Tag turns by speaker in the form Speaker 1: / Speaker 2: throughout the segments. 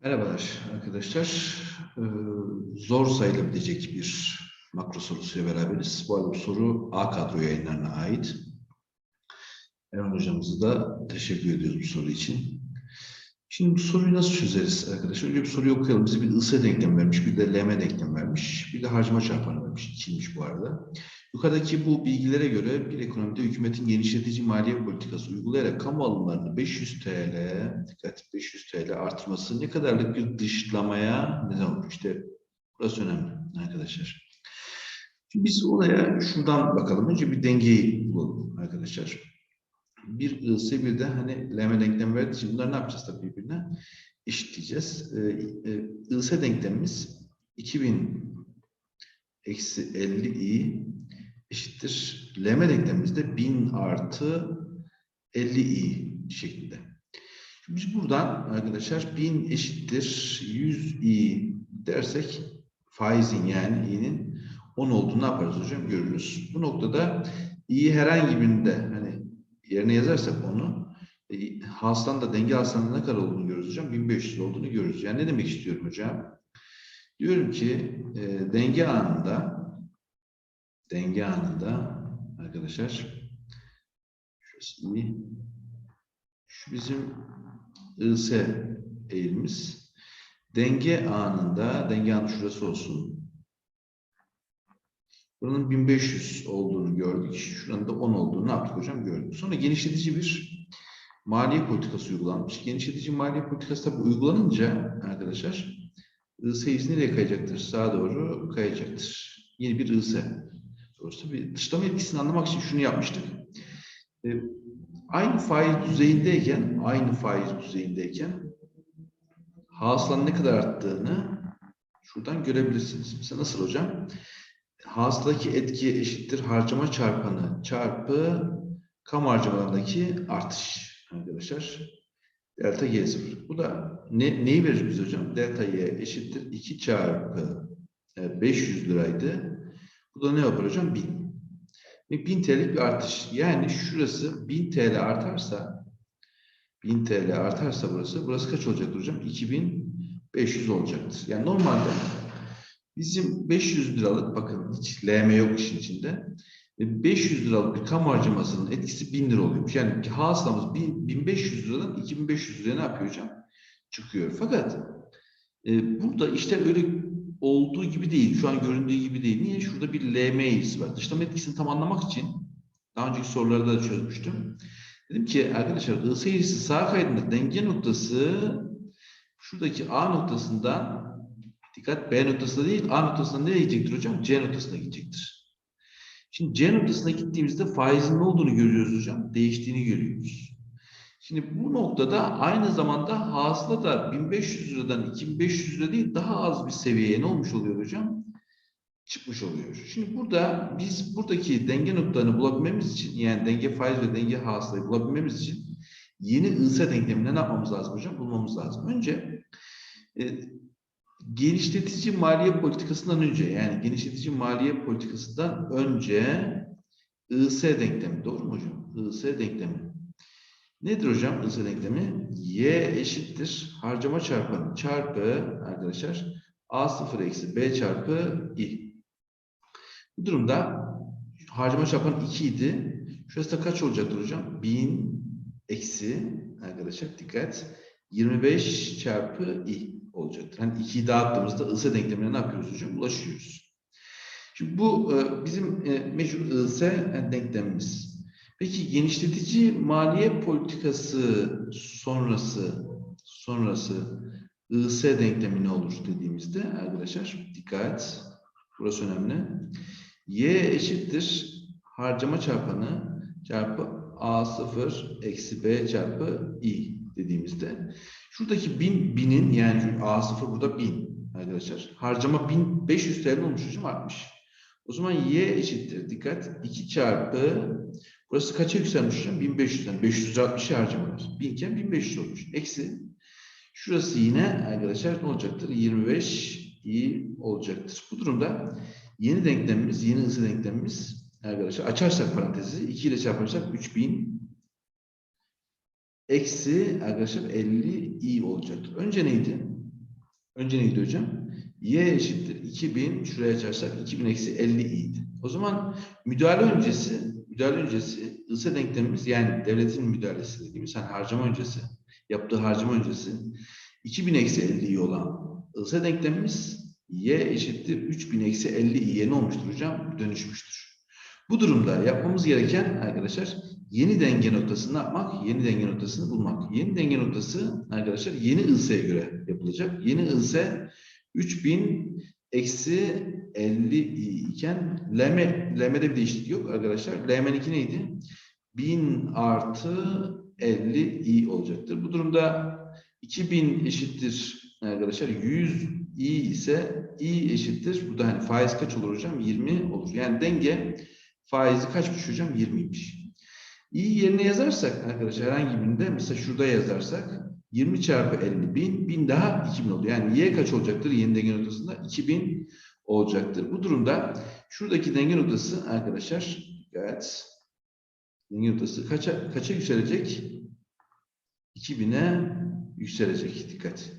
Speaker 1: Merhabalar arkadaşlar. Ee, zor sayılabilecek bir makro sorusuyla beraberiz. Bu soru A kadro yayınlarına ait. Erhan hocamıza da teşekkür ediyoruz bu soru için. Şimdi bu soruyu nasıl çözeriz arkadaşlar? Önce bir soruyu okuyalım. Bize bir IS denklem vermiş, bir de LM denklem vermiş, bir de harcama çarpanı vermiş. İçilmiş bu arada. Yukarıdaki bu bilgilere göre bir ekonomide hükümetin genişletici maliye politikası uygulayarak kamu alımlarını 500 TL, dikkat 500 TL artırması ne kadarlık bir dışlamaya neden olur? İşte burası önemli arkadaşlar. Şimdi biz olaya şuradan bakalım. Önce bir dengeyi bulalım arkadaşlar. Bir ısı bir de hani LM denklemi verdiği için bunları ne yapacağız tabii birbirine? Eşitleyeceğiz. Ee, ısı denklemimiz 2000 eksi 50i eşittir. LM denklemimizde 1000 artı 50i şeklinde. Şimdi biz buradan arkadaşlar 1000 eşittir 100i dersek faizin yani i'nin 10 olduğunu ne yaparız hocam görürüz. Bu noktada i herhangi birinde hani yerine yazarsak onu e, hastan da denge hastalığında ne kadar olduğunu görürüz hocam. 1500 olduğunu görürüz. Yani ne demek istiyorum hocam? Diyorum ki e, denge anında denge anında arkadaşlar şurası iyi. Şu bizim IS eğilimiz. Denge anında, denge anı şurası olsun. Buranın 1500 olduğunu gördük. Şuranın da 10 olduğunu ne yaptık hocam gördük. Sonra genişletici bir maliye politikası uygulanmış. Genişletici maliye politikası tabi uygulanınca arkadaşlar IS nereye kayacaktır? Sağa doğru kayacaktır. Yeni bir IS. Doğrusu bir dışlama etkisini anlamak için şunu yapmıştık. E, aynı faiz düzeyindeyken, aynı faiz düzeyindeyken hasılanın ne kadar arttığını şuradan görebilirsiniz. Mesela nasıl hocam? Hasıladaki etki eşittir harcama çarpanı çarpı kamu harcamalarındaki artış arkadaşlar. Delta Y0. Bu da ne, neyi verir bize hocam? Delta Y eşittir 2 çarpı 500 liraydı. Bu da ne yapar hocam? 1000. Ve 1000 TL'lik bir artış. Yani şurası 1000 TL artarsa 1000 TL artarsa burası, burası kaç olacaktır hocam? 2500 olacaktır. Yani normalde bizim 500 liralık, bakın hiç LM yok işin içinde. 500 liralık bir kamu harcamasının etkisi 1000 lira oluyormuş. Yani hasılamız 1500 liradan 2500 liraya ne yapıyor hocam? Çıkıyor. Fakat e, burada işler öyle olduğu gibi değil. Şu an göründüğü gibi değil. Niye? Şurada bir LM eğrisi var. Dışlama etkisini tam anlamak için daha önceki sorularda da çözmüştüm. Dedim ki arkadaşlar ıs eğrisi sağ kaydında denge noktası şuradaki A noktasından dikkat B noktasında değil A noktasına nereye gidecektir hocam? C noktasına gidecektir. Şimdi C noktasına gittiğimizde faizin ne olduğunu görüyoruz hocam. Değiştiğini görüyoruz. Şimdi bu noktada aynı zamanda hasıla da 1500 liradan 2500 lira değil daha az bir seviyeye ne olmuş oluyor hocam? Çıkmış oluyor. Şimdi burada biz buradaki denge noktalarını bulabilmemiz için yani denge faiz ve denge hasılayı bulabilmemiz için yeni IS denklemini ne yapmamız lazım hocam? Bulmamız lazım. Önce e, genişletici maliye politikasından önce yani genişletici maliye politikasından önce IS denklemi doğru mu hocam? IS denklemi. Nedir hocam IS denklemi? Y eşittir harcama çarpanı çarpı arkadaşlar A0 eksi B çarpı I. Bu durumda harcama çarpanı 2 idi. Şurası da kaç olacaktır hocam? 1000 eksi arkadaşlar dikkat 25 çarpı I olacaktır. Hani 2'yi dağıttığımızda IS denklemine ne yapıyoruz hocam? Ulaşıyoruz. Şimdi bu bizim meşhur IS denklemimiz. Peki genişletici maliye politikası sonrası sonrası IS denklemi ne olur dediğimizde arkadaşlar dikkat burası önemli. Y eşittir harcama çarpanı çarpı A0 eksi B çarpı I dediğimizde şuradaki bin binin yani A0 burada bin arkadaşlar. Harcama 1500 TL olmuş hocam artmış. O zaman Y eşittir dikkat 2 çarpı Burası kaça yükselmiş hocam? 1500'den. 560 harcamalar. 1000 iken 1500 olmuş. Eksi. Şurası yine arkadaşlar ne olacaktır? 25 iyi olacaktır. Bu durumda yeni denklemimiz, yeni ısı denklemimiz arkadaşlar açarsak parantezi 2 ile çarparsak 3000 eksi arkadaşlar 50 i olacaktır. Önce neydi? Önce neydi hocam? Y eşittir 2000, şuraya açarsak 2000 eksi 50 i'ydi. O zaman müdahale öncesi, müdahale öncesi ısı denklemimiz yani devletin müdahalesi dediğimiz hani harcama öncesi, yaptığı harcama öncesi 2000 eksi 50 i olan ısı denklemimiz y eşittir 3000 eksi 50 i'ye ne olmuştur hocam? Dönüşmüştür. Bu durumda yapmamız gereken arkadaşlar yeni denge noktasını ne yapmak? Yeni denge noktasını bulmak. Yeni denge noktası arkadaşlar yeni ısıya göre yapılacak. Yeni ısı 3000 eksi 50 i iken LM, LM'de bir değişiklik yok arkadaşlar. LM'ninki neydi? 1000 artı 50 i olacaktır. Bu durumda 2000 eşittir arkadaşlar 100 i ise i eşittir. Bu da hani faiz kaç olur hocam? 20 olur. Yani denge faizi kaçmış hocam? 20'ymiş. i yerine yazarsak arkadaşlar herhangi birinde mesela şurada yazarsak 20 çarpı 50 bin, bin daha 2000 oluyor. Yani y kaç olacaktır yeni denge noktasında? 2000 olacaktır. Bu durumda şuradaki denge noktası arkadaşlar evet denge noktası kaça, kaça yükselecek? 2000'e yükselecek. Dikkat.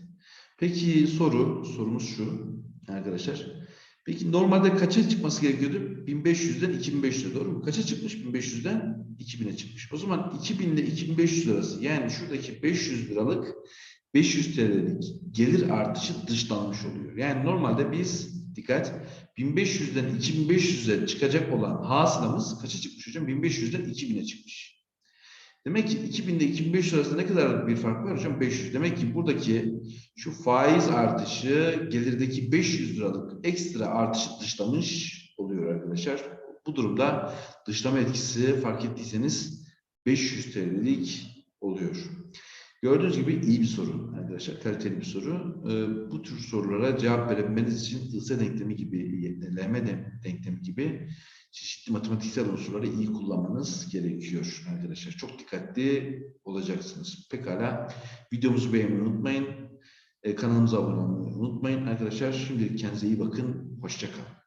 Speaker 1: Peki soru, sorumuz şu arkadaşlar. Peki normalde kaça çıkması gerekiyordu? 1500'den 2500'e doğru mu? Kaça çıkmış? 1500'den 2000'e çıkmış. O zaman 2000 ile 2500 arası yani şuradaki 500 liralık 500 TL'lik gelir artışı dışlanmış oluyor. Yani normalde biz dikkat 1500'den 2500'e çıkacak olan hasılamız kaça çıkmış hocam? 1500'den 2000'e çıkmış. Demek ki 2000 ile 2500 arasında ne kadar bir fark var hocam? 500. Demek ki buradaki şu faiz artışı gelirdeki 500 liralık ekstra artışı dışlamış oluyor arkadaşlar. Bu durumda dışlama etkisi fark ettiyseniz 500 TL'lik oluyor. Gördüğünüz gibi iyi bir soru arkadaşlar, kaliteli bir soru. Ee, bu tür sorulara cevap verebilmeniz için ısı denklemi gibi, LM denklemi gibi çeşitli matematiksel unsurları iyi kullanmanız gerekiyor arkadaşlar. Çok dikkatli olacaksınız. Pekala videomuzu beğenmeyi unutmayın. Ee, kanalımıza abone olmayı unutmayın arkadaşlar. Şimdilik kendinize iyi bakın. Hoşçakalın.